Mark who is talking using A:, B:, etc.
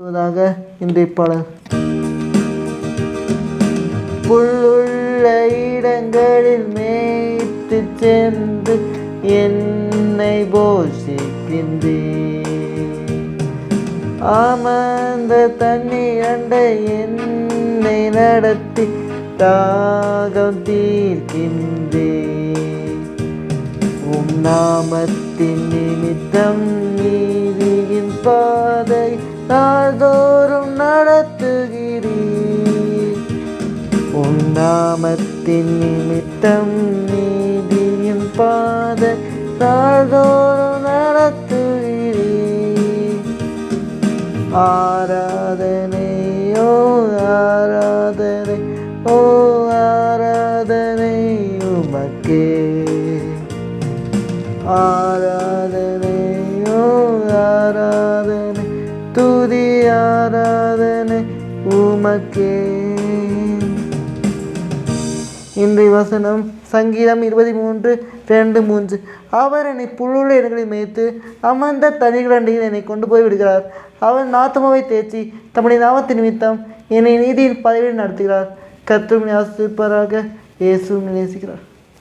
A: முதலாவதாக இன்றைய பாடல். புல்லுள்ள இடங்களில் மேய்த்து சென்று என்னை போஷிக்கின்றே ஆமந்த தண்ணீரண்டை என்னை நடத்தி தாகம் தீர்க்கின்றே உம் நாமத்தின் நிமித்தம் நீதியின் பாதை நான் உன்னாமத்தின் நிமித்தம் நீதியின் பாத நாள்தோறும் நடத்துகிறீர். ஆராதனை ஓ ஆராதனை ஓ ஆராதனை உமக்கே. ஆராதனை ஓ ஆராதனை துதி ஆராதனை உமக்கே. இன்றைய வசனம் சங்கீதம் இருபத்தி மூன்று ரெண்டு மூன்று. அவர் என்னை புல்லுள்ள இடங்களில் மேய்த்து அமர்ந்த தனிகளண்டியில் என்னை கொண்டு போய் விடுகிறார். அவர் நாத்தமாவை தேய்ச்சி தம்முடைய நாமத்து நிமித்தம் என்னை நீதியின் பதவியில் நடத்துகிறார். கத்தும் ஆசிரிப்பாராக இயேசுவும் நேசிக்கிறார்.